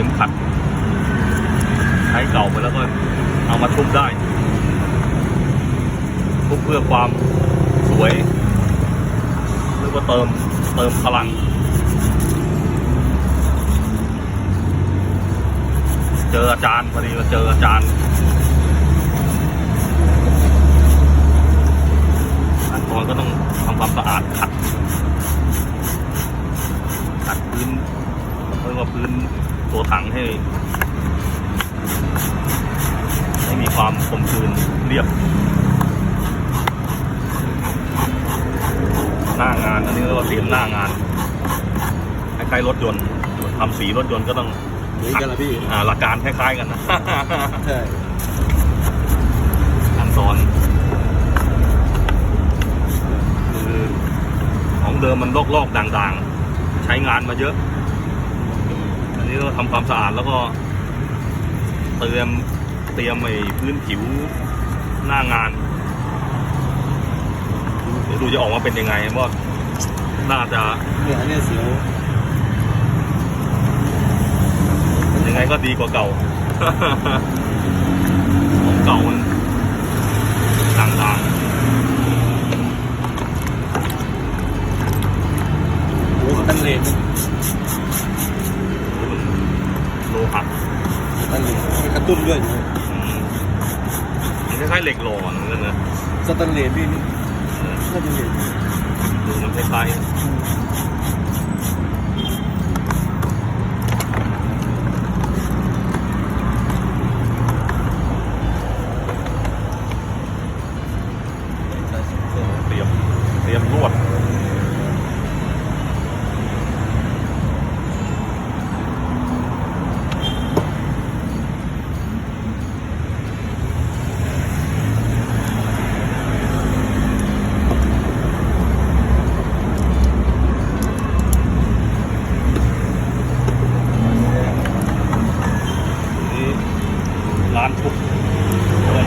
ข็มขัด ใช้เก่าไปแล้วก็เอามาทุบได้ทุบเพื่อความสวยหรือว่าเติมเติมพลัง เจออาจารย์พอดีมาเจออาจารย์ขั้นตอนก็ต้องทำความสะอาดขัดขัดพื้นเรียกว่าพื้น ตัวถังให้ ให้มีความคมคืนเรียบ หน้างานอันนี้เรียกว่าเตรียมหน้างานคล้ายๆรถยนต์ทำสีรถยนต์ก็ต้องนี่กันละพี่อ่าหลักการคล้ายๆกันนะใช่ขั้นตอนคือของเดิมมันลอกๆด่างๆ ใช้งานมาเยอะอั นนี้เราทำความสะอาดแล้วก็ เตรียมเตรียมไอ้พื้นผิวหน้างานเดี๋ยวดูจะออกมาเป็นยังไงว่าน่าจะเนี่ยอันเนี้ยเสียวยังไงก็ดีกว่าเก่า ของเก่ามันด่างๆ โอ้โหตันเลน โลหะ ตันเลนกระตุ้นด้วย อืมมันคล้ายๆเหล็กหล่อเหมือนกันนะ สแตันเลนพี่นี่น่าจะเลน ดูมันคล้ายๆเตรียมเตรียมลวด นี่ร้านทุกคน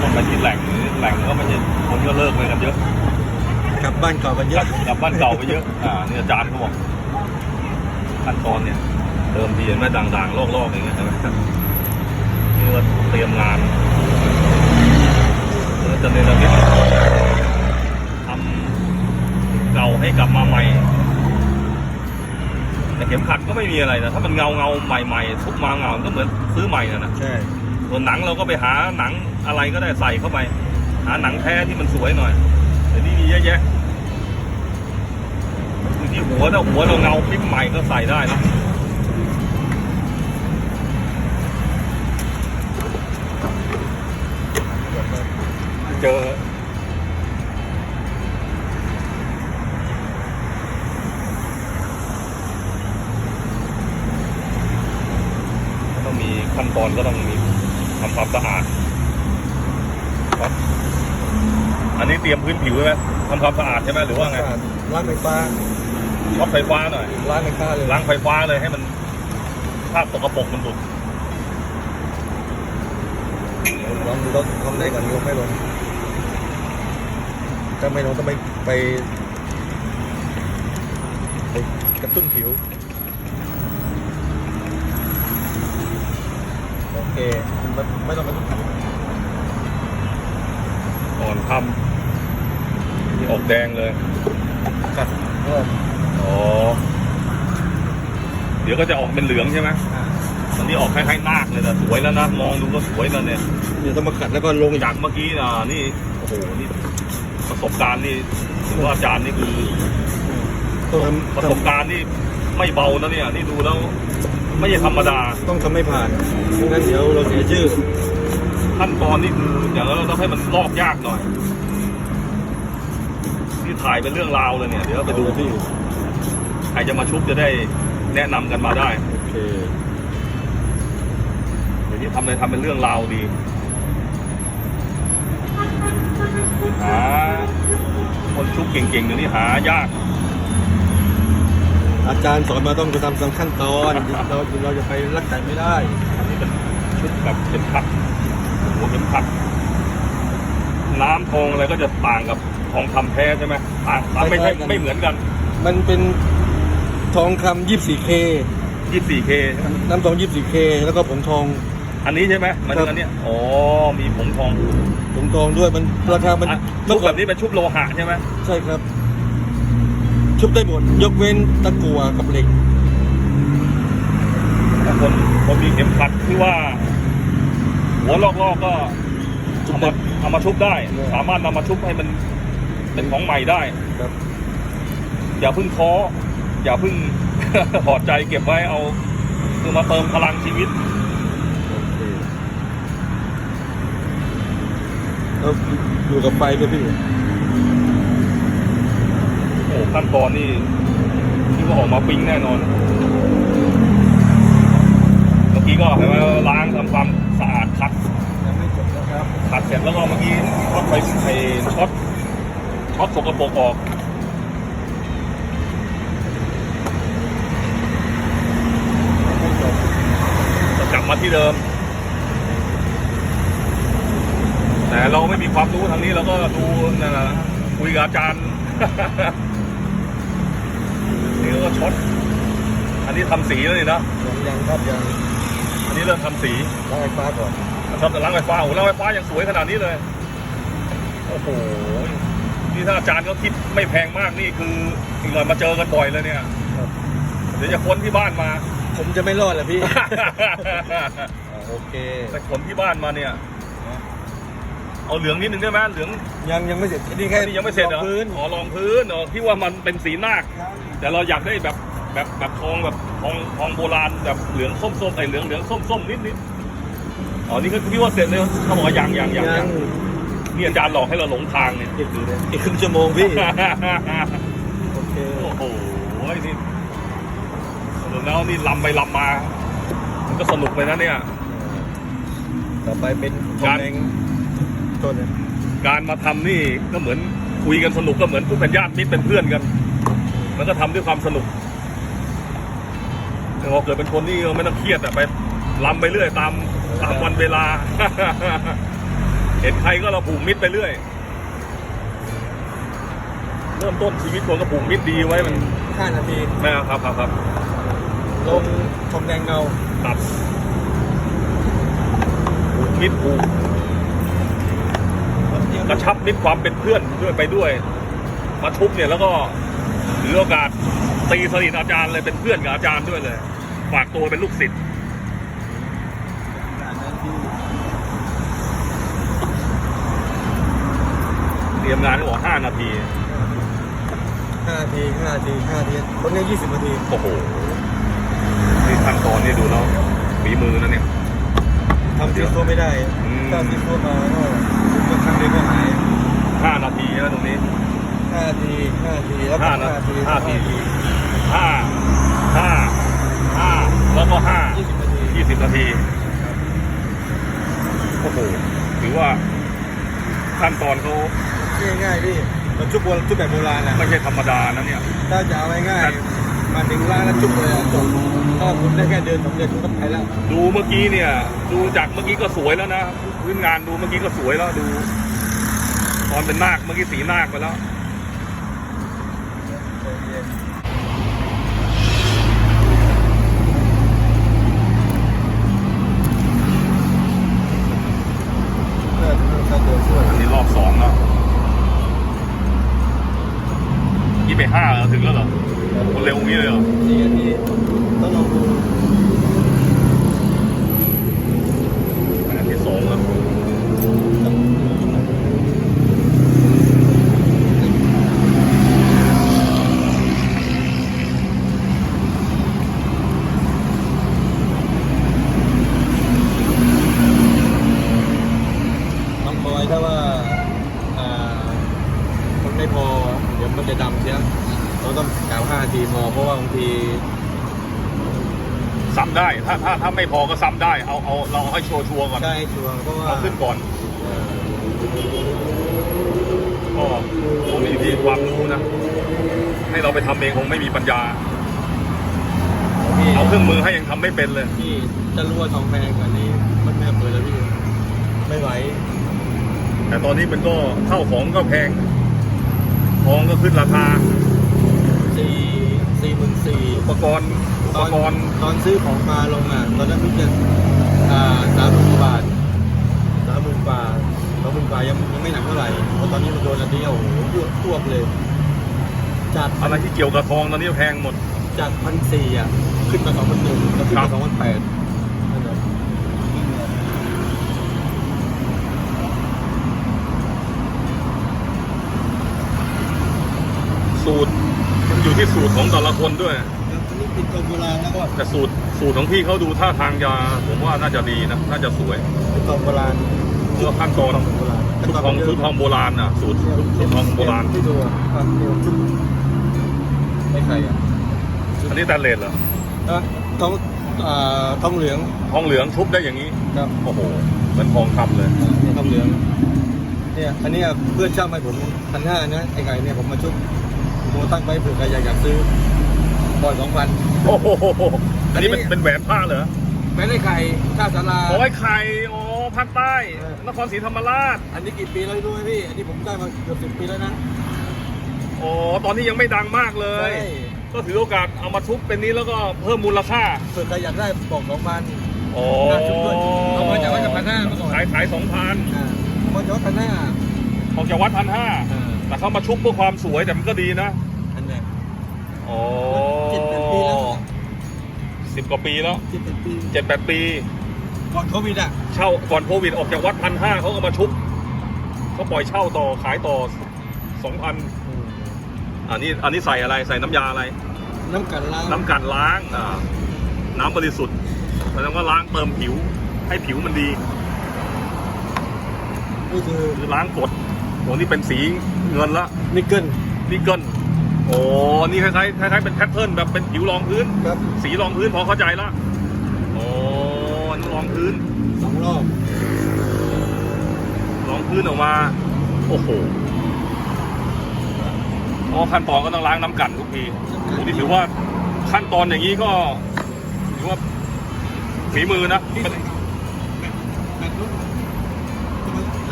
คนไปที่แหล่งหรือแหล่งก็ไม่ใช่คนก็เลิกไปกันเยอะ กลับบ้านเก่ากันเยอะ กลั บบ้านเก่าไปเยอะ อ่านี่อาจารย์เขาบอกขั้นตอนเนี่ยเดิมทีเห็นไหมด่างๆลอกๆอย่างเงี้ยใช่ไหมนี่ก็เตรียมงานเออจะเนรมิตทำเก่าให้กลับมาใหม่แต่เข็มขัดก็ไม่มีอะไรนะถ้ามันเงาเงาๆใหม่ๆทุกมาเงาก็เหมือนซื้อใหม่นะนะใช่ส่วนหนังเราก็ไปหาหนังอะไรก็ได้ใส่เข้าไป หาหนังแท้ที่มันสวยหน่อยแต่นี่มีเยอะแยะ คือที่หัวเราหัวเราเงาปิ๊บใหม่ก็ใส่ได้นะเจอก็ต้องมีขั้นตอนก็ต้องมีทำความสะอาด อันนี้เตรียมพื้นผิวใช่ไหมำความสะอาดใช่ไหมหรือว่าไงล้างไฟฟ้าช็อตไฟฟ้าหน่อยล้างไฟฟ้าเลยล้างไฟฟ้าเลยให้มันภาพสกปรกมันหลุดลองดูรถทำได้ก่อนยกไม่ลงถ้าไม่ลงต้องไปไปไปกระตุ้นผิว โอเคไม่ไม่ต้องกระตุ้นผิวก่อนทำนี่ ออกแดงเลยกัดก็อ๋อเดี๋ยวก็จะออกเป็นเหลืองใช่ไหมตอนนี้ออกคล้ายๆนาคเลยนะสวยแล้วนะมองดูก็สวยแล้วเนี่ยเดี๋ยวต้องมาขัดแล้วก็ลงจากเมื่อกี้นะนี่โอ้โหนี่ประสบการณ์นี่ถือว่าอาจารย์นี่คือต้องทประำสบการณ์นี่ไม่เบานะเนี่ย นี่ดูแล้วไม่ใช่ธรรมดา ต้องทำให้ผ่านไม่งั้นเดี๋ยวเราเสียชื่อขั้นตอนนี่คืออย่างนั้นเราต้องให้มันลอกยากหน่อย นี่ถ่ายเป็นเรื่องราวเลยเนี่ย เดี๋ยวไปดูที่ใครจะมาชุบจะได้แนะนำกันมาได้โอเคเดี๋ยวนี้ทำเลยทำเป็นเรื่องราวดีหาคนชุบเก่งๆเดี๋ยวนี้หายาก อาจารย์สอนมาต้องไปทำตามขั้นตอนเราเราจะไปรักไก่ไม่ได้ อันนี้เป็นชุดแบบเข็มขัดหัวเข็มขัด น้ำทองอะไรก็จะต่างกับ ทองคำแท้ใช่ไหมต่างต่างไม่ใช่คล้ายๆกัน ไม่เหมือนกัน มันเป็นทองคำ 24K 24K ใช่ไหมน้ำทอง 24K แล้วก็ผงทองอันนี้ใช่ไหมหมันถึครังบอันเนี้ยอ๋อมีผงทองผงทองด้วยมันราคามันอะเมื่ชุอบก่แบอนบนี้เป็นชุบโลหะใช่ไหมใช่ครับ ชุบได้หมด ยกเว้นตะกั่วกับเหล็ก แต่คนคนมีเข็มขัดที่ว่า หัวลอกๆก็ชุบเอาได้มาเอามาชุบได้ได้ สามารถนำมาชุบให้มัน เป็นของใหม่ได้ครับ อย่าเพิ่งท้ออย่าเพิ่งถอดใจเก็บไว้เอาคือมาเติมพลังชีวิตแล้วอยู่กับไฟด้วยพี่โอ้ขั้นตอนนี่ที่ว่าออกมาปิ้งแน่นอนเมื่อกี้ก็เห็นไหมล้างทำความสะอาดขัดยังไม่จบนะครับขัดเสร็จแล้วก็เมื่อกี้ช็อตไฟไฟช็อต ช็อตสกปรกออกไม่จบจะกลับมาที่เดิม แต่เราไม่มีความรู้ทางนี้เราก็ดูนั่นแหละคุยกับอาจารย์นี่ก็ช็อตอันนี้ทำสีแล้วนี่นะยังยังครับยังอันนี้เริ่มทำสีล้างไฟฟ้าก่อนครับแต่ล้างไฟฟ้าโอ้โหล้างไฟฟ้ายังสวยขนาดนี้เลยโอ้โห นี่ถ้าอาจารย์เขาคิดไม่แพงมากนี่คืออีกหน่อยมาเจอกันบ่อยเลยเนี่ยครับเดี๋ยวจะค้นที่บ้านมา ผมจะไม่รอดแหละพี่อ่าโอเคแต่ขนที่บ้านมาเนี่ย เอาเหลืองนิดนึงได้ไหมเหลืองยังยังไม่เสร็จนี่แค่นี่ยังไม่เสร็จเหรอองพื้นอ๋อรองพื้นอ๋อที่ว่ามันเป็นสีนาคแต่เราอยากได้แบบแบบแบบทองแบบทองทองโบราณแบบเหลืองส้มๆไอ้เหลืองเหลืองส้มๆนิดนิดอ๋อนี่คือพี่ว่าเสร็จเลยเขาบอกว่ายังยังยังยัยังง นี่อาจารย์หลอกให้เราหลงทางเนี่ยอีกอีกครึ่งชั่วโมงพี่ โอเค โอ้โหนี่สรุปแล้วนี่ลำไปลำมา มันก็สนุกไปนะเนี่ย ต่อไปเป็นทครัองบแดงต้นนะการมาทำนี่ก็เหมือนคุยกันสนุกก็เหมือนผู้เป็นญาติมิตรเป็นเพื่อนกัน มันก็ทำด้วยความสนุกแต่พอเกิดเป็นคนนี่ก็ไม่ต้องเครียดอะไปลำไปเรื่อยตามตามวันเวลา เห็นใครก็เราผูกมิตรไปเรื่อย เริ่มต้นชีวิตคนก็ผูกมิตรดีไว้มันห้านาทีนะครับครับครับลงทองแดงเงาครับผูกมิตรผูกกระชับมิตรความเป็นเพื่อนด้วยไปด้วย มาทุบเนี่ยแล้วก็ถือโอกาสตีสนิทอาจารย์เลยเป็นเพื่อนกับอาจารย์ด้วยเลย ฝากตัวเป็นลูกศิษย์ เตรียมงานก็บอกห้านาที ห้านาทีห้านาทีห้านาทีคนนี้ยี่สิบนาทีโอ้โห นี่ขั้นตอนนี่ดูแล้วฝีมือนะเนี่ย ทำซีซัวไม่ได้อืม ถ้าซีซัวมาก็ก็ครั้งเดียวก็หายห้านาทีใช่ไหมตรงนี้ห้านาทีห้านาทีแล้วก็ห้าห้านานาทีทีห้าทีห้าห้าห้าแล้วก็ห้ายี่สิบนาทียี่สิบนาที โอ้โห ถือว่าขั้นตอนเขา ง่ายๆพี่มันชุบโบราณชุบแบบโบราณอะไม่ใช่ธรรมดานะเนี่ย ถ้าจะเอาง่ายๆมาถึงร้านแล้วชุบเลยอะจบถ้าคุณได้แค่เดินสองเดือนคุณก็ไปแล้วดูเมื่อกี้เนี่ย ดูจากเมื่อกี้ก็สวยแล้วนะพื้นงานดูเมื่อกี้ก็สวยแล้วดู ตอนเป็นนาคเมื่อกี้สีนาคไปแล้วเพื่อถ้าเดินช่วยอันนี้รอบสองแล้ว ยี่ไปห้าแล้วถึงแล้วเหรอคนเร็วงี้เลยเหรอสี่นาทีต้องลองดู อันที่สองแล้ว น้องบอยถ้าว่าอ่ามันไม่พอเดี๋ยวมันจะดำเสียเราต้องกล่าวห้านาทีพอเพราะว่าบาง ทีซ้ำได้ ถ้าถ้าถ้าไม่พอก็ซ้ำได้ เอาเอาเราเอาให้ชัวร์ชัวร์ๆก่อนได้ชัวร์เพราะว่าเอาขึ้นก่อนเอ่อก็คงอยู่ที่ความรู้นะ ให้เราไปทำเองคงไม่มีปัญญา พี่เอาเครื่องมือให้ยังทำไม่เป็นเลย พี่จะรู้ว่าทองแพงกว่านี้ มันไม่เปิดแล้วพี่ ไม่ไหว แต่ตอนนี้มันก็เข้าของก็แพงทองก็ขึ้นราคา สี่ สี่หมื่นสี่อุปกรณ์อุตปอนกรณ์ตอนซื้อของมาลงอะตอนนั้นพี่จะอ่าสามหมื่นบาทสามหมื่นบาทสามหมื่นบาทยังยังไม่หนักเท่าไหร่เพราะตอนนี้มันโดนอันนี้โอ้โหยั่วท่วมเลยจากอะไรที่เกี่ยวกับทองตอนนี้แพงหมดจากพันสี่อะขึ้นมาสองพันหนึ่งแล้วขึ้นครัมาบสองพันแปดนั่นแหละสูตรมัน อยู่ที่สูตรของแต่ละคนด้วยแล้วอันนี้เป็นกองโบราณแล้วก็แต่สูตรสูตรของพี่เขาดูท่าทางจะผมว่าน่าจะดีนะน่าจะสวยเป็นกองโบราณเพื่อขั้นตอนโบราณชุดทองชุดทองโบราณน่ะสูตรชุดชุดทองโบราณที่ดูอะอะดูชุดไม่ใครอะอันนี้แตนเลสเหรออะทองอ่าทองเหลืองทองเหลืองชุบได้อย่างนี้ครับโอ้โหเหมือนทองคำเลยอ่าเนี่ยทองเหลืองเนี่ยอันเนี้ยเพื่อนเช่ามาให้ผมพันห้านะไอ้ไก่เนี่ยผมมาชุบ ผมตั้งไว้เผื่อใครอยากอยากซื้อปล่อยสองพัน โอ้โหอันนี้เป็นเป็นแหวนผ้าเหรอแม่ได้ไข่ข้าวสารา โอ้ยไข่อ๋อภาคใต้ เออ นครศรีธรรมราช อันนี้กี่ปีแล้วรู้ไหมพี่ อันนี้ผมได้มาเกือบสิบปีแล้วนะอ๋อตอนนี้ยังไม่ดังมากเลย ใช่ ก็ถือโอกาสเอามาชุบเป็นนี้แล้วก็เพิ่มมูลค่าส่วนใครอยากได้บอกสองพันอ๋อน่าชุบด้วยเอามาจากวัดพันห้ามาก่อน ขายขายสองพันอ่าเอามาจากวัดพันห้าออกจากวัดพันห้า อ่า แต่เขามาชุบเพื่อความสวยแต่มันก็ดีนะอันเนี้ยอ๋อเจ็ดแปดปีแล้ว สิบกว่าปีแล้วเจ็ดแปดปีเจ็ดแปดปี ก่อนโควิดอะเช่าก่อนโควิดออกจากวัดพันห้าเขาก็มาชุบเขาปล่อยเช่าต่อขายต่อสองพันอันนี้อันนี้ใส่อะไรใส่น้ำยาอะไร น้ำกันล้างน้ำกลันล้างอ่าน้ำบริสุทธิ์แสดงว่าล้างเติมผิว ให้ผิวมันดีนี่คือคือล้างกรด โอ้นี่เป็นสีเงินละนิกเกิลนิกเกิลโอ้นี่คล้ายๆคล้ายๆเป็นแพทเทิร์นแบบเป็นผิวรองพื้น ครับสีรองพื้นพอเข้าใจละโอ้นี่รองพื้น สองรอบรองพื้นออกมา โอ้โหอ๋อขั้นตอนก็ต้องล้างน้ำกลั่นทุกทีโอ้นี่ถือว่าขั้นตอนอย่างนี้ก็ถือว่าฝีมือนะมันแปดรถ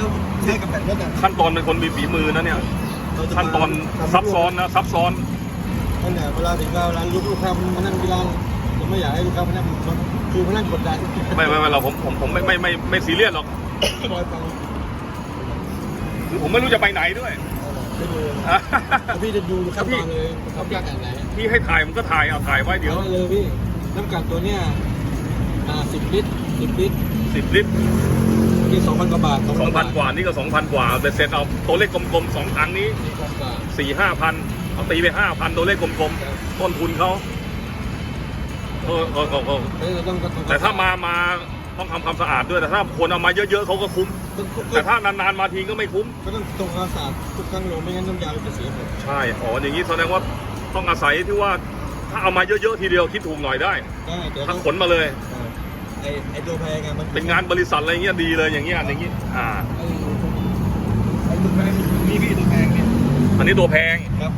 เอาใช้กับแปดรถอะขั้นตอนเป็นคนมีฝีมือนะเนี่ยเราจะมาขั้นตอนทำซับซ้อนนะซับซ้อนนั่นแหละเวลาถึงเวลาลูกลูกค้ามานั่งที่ร้านผมไม่อยากให้ลูกค้ามานั่งคือมานั่งกดดันไม่ไม่ไม่เราผมผมผมไม่ไม่ไม่ไม่ซีเรียสหรอกปล่อยฟังคือผมไม่รู้จะไปไหนด้วยไปดูแล้วพี่จะดูขั้นตอนเลยทำยากขนาดไหนพี่ให้ถ่ายมันก็ถ่ายเอาถ่ายไว้เดี๋เดี๋ยยววเลยพี่น้ำกัดตัวเนี้ยอ่าสิบลิตรสิบลิตรสิบลิตร ที่สองพันกว่าบาทสองพันกว่านี่ก็สองพันกว่าแต่เสร็จเอาตัวเลขกลมๆสองถังนี้สี่พันกว่าสี่ห้าพันเอาตีไปห้าพันตัวเลขกลมๆต้นทุนเขาเออเออเออเออเฮ้ยเราต้องต้องแต่ถ้ามามาต้องทำความสะอาดด้วยแต่ถ้าคนเอามาเยอะๆเขาก็คุ้มต้องต้องแต่ถ้านานๆมาทีก็ไม่คุ้มก็ต้องตรงความสะอาดทุกครั้งลงไม่งั้นน้ำยามันจะเสียหมดใช่อ๋ออย่างนี้แสดงว่าต้องอาศัยที่ว่าถ้าเอามาเยอะๆทีเดียวคิดถูกหน่อยได้ได้แต่ถ้าต้องขนมาเลยเออ ไอไอตัวแพงไงมันเป็นงานบริษัทอะไรเงี้ยดีเลยอย่างเงี้ยอย่างงี้อ่าไอ้ไอ้ตัวแพงนี่พี่ตัวแพงเนี่ยอันนี้ตัวแพงครับ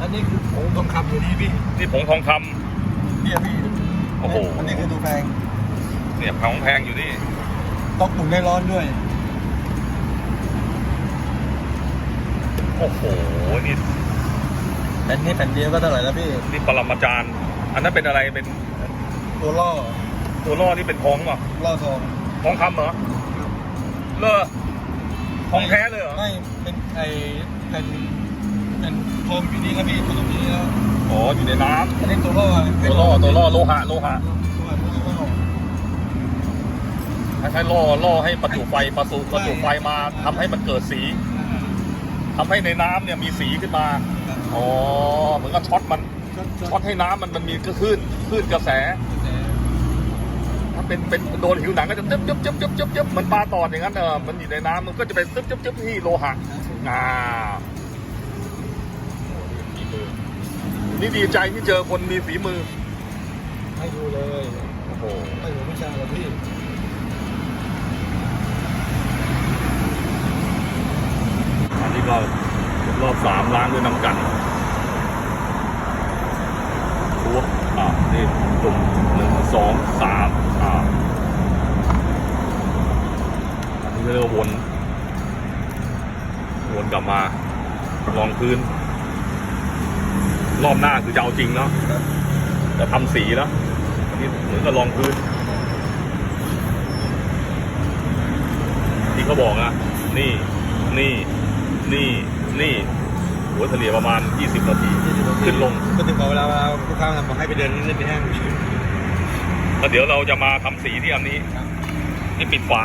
อันนี้คือผงทองคำอยู่นี่พี่นี่ผงทองคำเนี่ยพี่โอ้โหอันนี้คือตัวแพงเนี่ยผงแพงอยู่นี่ต้องอุ่นได้ร้อนด้วย โอ้โหนี่แผ่นนี้แผ่นเดียวก็เท่าไหร่แล้วพี่นี่ปรมาจารย์ อันนั้นเป็นอะไรเป็น ตัวล่อตัวล่อนี่เป็นทองป่ะล่อทองทองคำเหรอเลอทองแท้เลยเหรอไม่เป็นไอแผ่นแผ่นโฟมอยู่นี่ครับพี่ตัวตรงนี้แล้วอ๋ออยู่ในน้อันนี้ตัวล่อำตัวล่อตัวล่อโลหะโลหะตัวล่อคล้ายๆล่อล่อให้ประจุไฟประจุประจุไฟมาทำให้มันเกิดสีทำให้ในน้ำเนี่ยมีสีขึ้นมาอ๋อเหมือนกับช็อตมันช็อตให้น้ำมันมันมีก็คลื่นคลื่นกระแสถ้า เป็นเป็นโดนผิวหนังก็จะจึ๊บจึ๊บจึ๊บจึ๊บจึ๊บจึ๊บเหมือนปลาตอดอย่างนั้นเออมันอยู่ในน้ำมันก็จะเป็นจึ๊บจึ๊บจึ๊บที่โลหะอ่าฝีมือนี่ดีใจที่เจอคนมีฝีมือให้ดูเลยโอ้โหไม่หัววิชาเลยพี่อันนี้ก็รอบสามล้างด้วยน้ำกันตัวอ่านี่จุ่มหนึ่งสองสาม อ่าอันนี้ก็เรียกว่าวนวนกลับมาลองพื้น รอบหน้าคือจะเอาจริงเนาะครับจะทำสีเนาะอันนี้เหมือนกับรองพื้น ที่เขาบอกนะนี่ นี่ นี่ นี่หัวเฉลี่ยประมาณ 20นาทีขึ้นลงก็ถึงบอกเวลาเวลาลูกค้ามาบอกให้ไปเดินเล่นไปแห้งแล้วเดี๋ยวเราจะมาทำสีที่อันนี้ครับที่ปิดฝา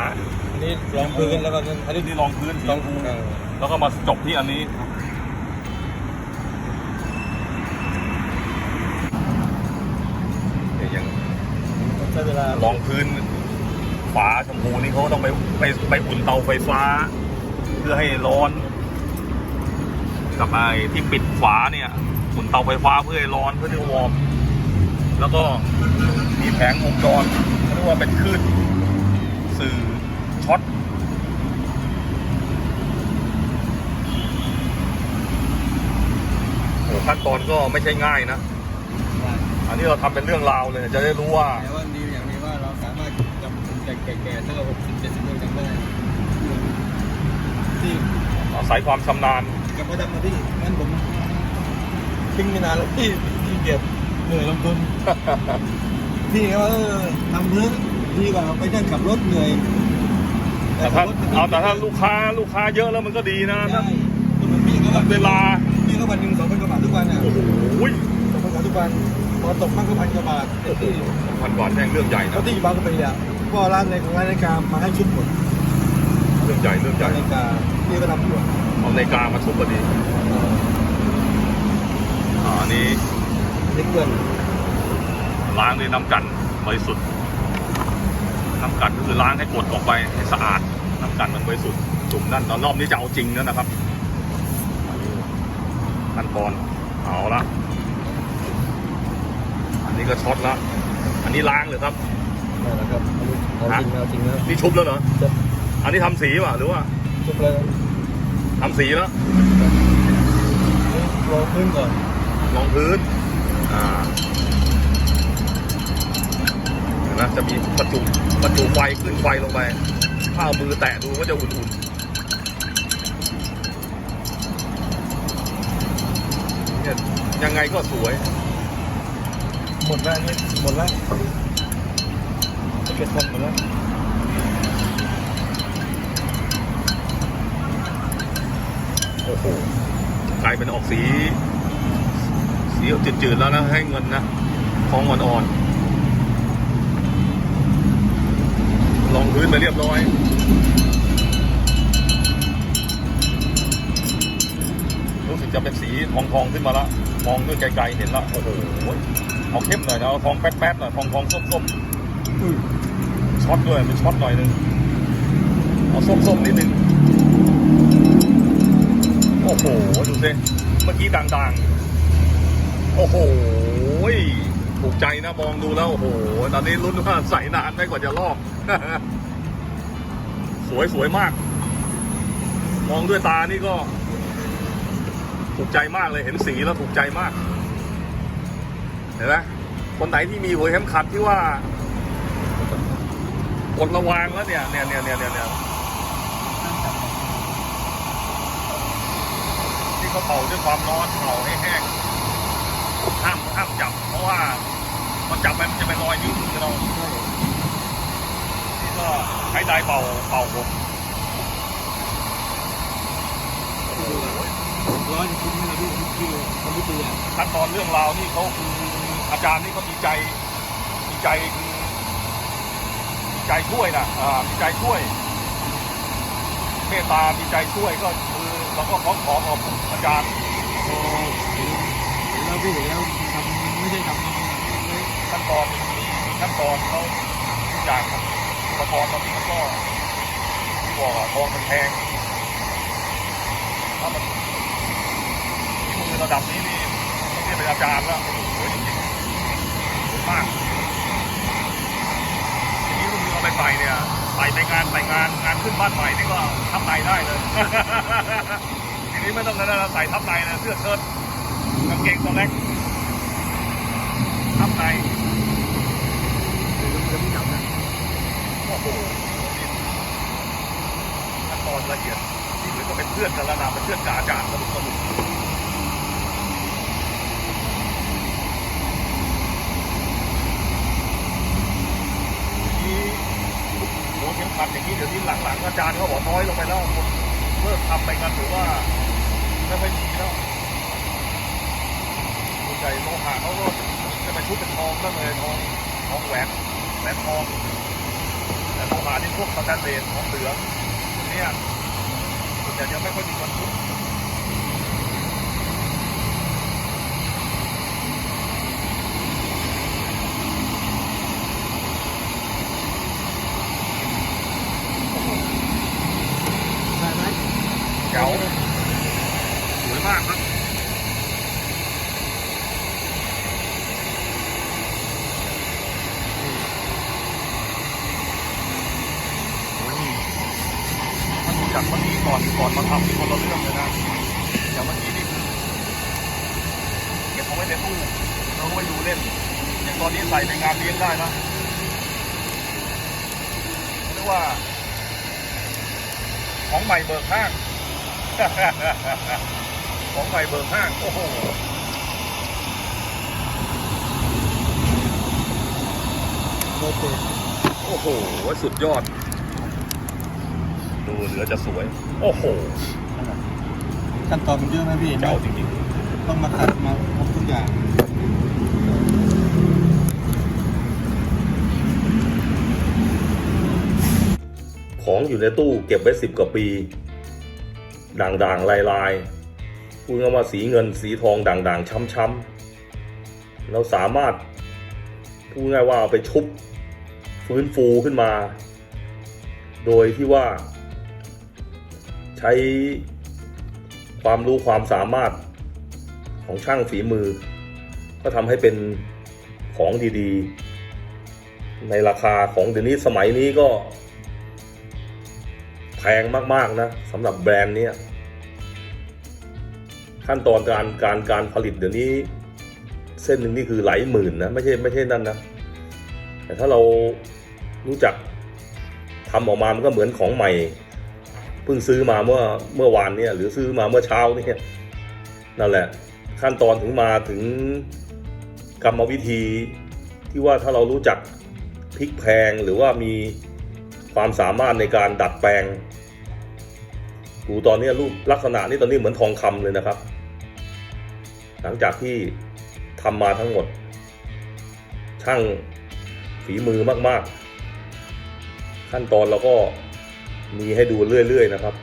อันนี้รองพื้นแล้วก็อันนี้ที่รองพื้นสีรองชมพูเออแล้วก็มาจบที่อันนี้ เนี่ยอย่างใช้เวลารองพื้นฝาชมพูนี่เขาต้องไปไปไปอุ่นเตาไฟฟ้า เพื่อให้ร้อน กับไอ้ที่ปิดฝาเนี่ยอุ่นเตาไฟฟ้าเพื่อให้ร้อนเพื่อที่จะวอร์มแล้วก็มีแผงวงจรเขาเรียกว่าเป็นคลื่นสื่อ ช็อตโอ้ขั้นตอนก็ไม่ใช่ง่ายนะ อันนี้เราทำเป็นเรื่องราวเลย จะได้รู้ว่า แต่ว่าดีอย่างนี้ว่าเราสามารถจำแก่ๆๆถ้าเราหกสิบเจ็ดสิบปีจำได้ที่อาศัยความชำนาญกลับมาทำมาที่งั้นผมทิ้งไปนานแล้วที่ที่เก็บเหนื่อยลงทุนพี่ก็ว่าเออทำเรื่องดีกว่าไปนั่งขับรถเหนื่อย แต่ถ้าขับรถเอาแต่ถ้าลูกค้าลูกค้าเยอะแล้วมันก็ดีนะได้ถ้าก็เหมือนพี่ก็ว่าเวลาพี่ก็วันหนึ่งสองพันกว่าบาททุกวันอะโอ้โหสองพันกว่าทุกวันพอตกบ้างก็พันกว่าบาทโอ้โหพันกว่าแม่งเรื่องใหญ่เขานะที่อยู่บางกะปิอะก็ร้านในของร้านนาฬิกามาให้ชุดหมดเรื่องใหญ่เรื่องใหญ่ร้านนาฬิกาพี่ก็ทำอยู่อะเอานาฬิกามาทุบพอดีอ่าอันนี้เล็กเกินล้างด้วยน้ำกันบริสุทธิ์ น้ำกันก็คือล้างให้กดออกไปให้สะอาด น้ำกันมันบริสุทธิ์จุ่มนั่นแล้วรอบนี้จะเอาจริงแล้วนะครับขั้นตอนเอาละอันนี้ก็ช็อตละอันนี้ล้างเลยครับได้แล้วครับเอาจริงเอาจริงนะนี่ชุบแล้วเหรอจะอันนี้ทำสีป่ะหรือว่าชุบเลยทำสีแล้วรอพื้นก่อนรองพื้นอ่าเห็นไหม จะมีประจุประจุไฟขึ้นไฟลงไปถ้าเอามือแตะดูก็จะอุ่นๆเนี่ยยังไงก็สวย หมดแล้วนี่หมดแล้วจะเก็บทองหมดแล้วโอ้โหกลายเป็นออกสี สีจืดๆแล้วนะให้เงินนะทองอ่อนๆ องพื้นไปเรียบร้อยรู้สึกจะเป็นสีทองทองๆขึ้นมาล้วมองด้วยไกลๆเห็นแล้วโอ้โหเอาเข้มหน่อยนะเอาทองแป๊ดๆหน่อยทองทองส้มๆช็อตด้วยมันช็อตหน่อยนึงเอาส้มๆนิดนึงโอ้โหดูสิเมื่อกี้ดังๆ โอ้โหถูกใจนะมองดูแล้ว โอ้โห ตอนนี้ลุ้นว่าใส่นานไหมกว่าจะลอก สวยสวยมาก มองด้วยตานี่ก็ ถูกใจมากเลยเห็นสีแล้วถูกใจมาก เห็นไหมคนไหนที่มีหัวเข็มขัดที่ว่ากดระวางแล้วเนี่ยเนี่ยเนี่ยเนี่ยเนี่ยที่เขาเป่าด้วยความร้อนเป่าให้แห้งห้ามห้ามจับ เพราะว่ามันจับไปมันจะเป็นรอยนิ้วมือเรา ใช้ไดร์เป่าเป่าผมโอ้โหร้อยชิ้นนี่นะพี่คิวคอมพิวเตอร์ขั้นตอนเรื่องราวนี่เขาคืออาจารย์นี่เขามีใจมีใจคือมีใจช่วยนะอ่ามีใจช่วยเมตตามีใจช่วยก็คือเราก็ขอขอขอบคุณอาจารย์พอเห็นเห็นแล้วพี่เห็นแล้วทำไม่ใช่ทำขั้นตอนขั้นตอนเขาทุกอย่างครับ อุปกรณ์ตอนนี้มันก็ที่บอกอะทองมันแพงถ้ามันที่มือระดับนี้นี่ไม่ใช่เป็นอาจารย์แล้วโอ้โหจริงๆสวยมากทีนี้ลูกมือเอาไปใส่เนี่ยใส่ไปงานใส่งานงานขึ้นบ้านใหม่นี่ก็ทับในได้เลยทีนี้ไม่ต้องนั่นแล้วใส่ทับในนะเสื้อเชิ้ตกางเกงตัวเล็กทับใน ขั้นตอนละเอียดที่เหมือนกับเป็นเพื่อนกันระดับเป็นเพื่อนกาจารย์สนุกสนุกหัวเข็มขัดอย่างนี้เดี๋ยวนี้หลังๆอาจารย์เขาบอกน้อยลงไปแล้วคนเลิกทำไปกันถือว่าไม่ค่อยมีแล้วใจโลหะเขาก็จะไปชุบเป็นทองก็เลยทองทองแหวนแหวนทอง แต่โลหะนี่พวกสแตนเลสของเหลืองเนี่ยส่วนใหญ่จะไม่ค่อยมีคนทุก ได้ไหม เจ๋วสวยมากครับโอ้ยถ้าดู จากเมื่อกี้ก่อนก่อนมาทำนี่คนละเรื่องเลยนะอย่างเมื่อกี้นี่คือเก็บเอาไว้ในตู้เราไว้ดูเล่นอย่างตอนนี้ใส่ในงานเลี้ยงได้นะเรียกว่า ของใหม่เบิกห้างของใหม่เบิกห้างโอ้โหโอเคโอ้โหสุดยอดดู เหลือจะสวย โอ้โหขั้นตอนมันเยอะไหมพี่เจ้าจริงต้องมาขัดมาทำทุกอย่างๆของอยู่ในตู้เก็บไว้สิบกว่าปี ด่างๆ ลายๆพูดง่ายๆว่าสีเงินสีทองด่างๆ ช้ำๆเราสามารถพูดง่ายว่าเอาไปชุบฟื้นฟูขึ้นมา โดยที่ว่า ใช้ความรู้ความสามารถของช่างฝีมือ ก็ทำให้เป็นของดีๆ ในราคาของเดี๋ยวนี้สมัยนี้ก็ แพงมากๆนะสำหรับแบรนด์เนี้ยขั้นตอนการการการผลิตเดี๋ยวนี้ เส้นหนึ่งนี่คือหลายหมื่นนะไม่ใช่ไม่ใช่นั่นนะแต่ถ้าเรารู้จักทำออกมามันก็เหมือนของใหม่ เพิ่งซื้อมาเมื่อเมื่อวานเนี่ยหรือซื้อมาเมื่อเช้านี่นั่นแหละ ขั้นตอนถึงมาถึงกรรมวิธีที่ว่าถ้าเรารู้จักพลิกแพงหรือว่ามีความสามารถในการดัดแปลงดูตอนนี้รูปลักษณะนี่ตอนนี้เหมือนทองคำเลยนะครับ หลังจากที่ทำมาทั้งหมด ช่างฝีมือมาก ๆ ขั้นตอนเราก็ มีให้ดูเรื่อยๆนะครับ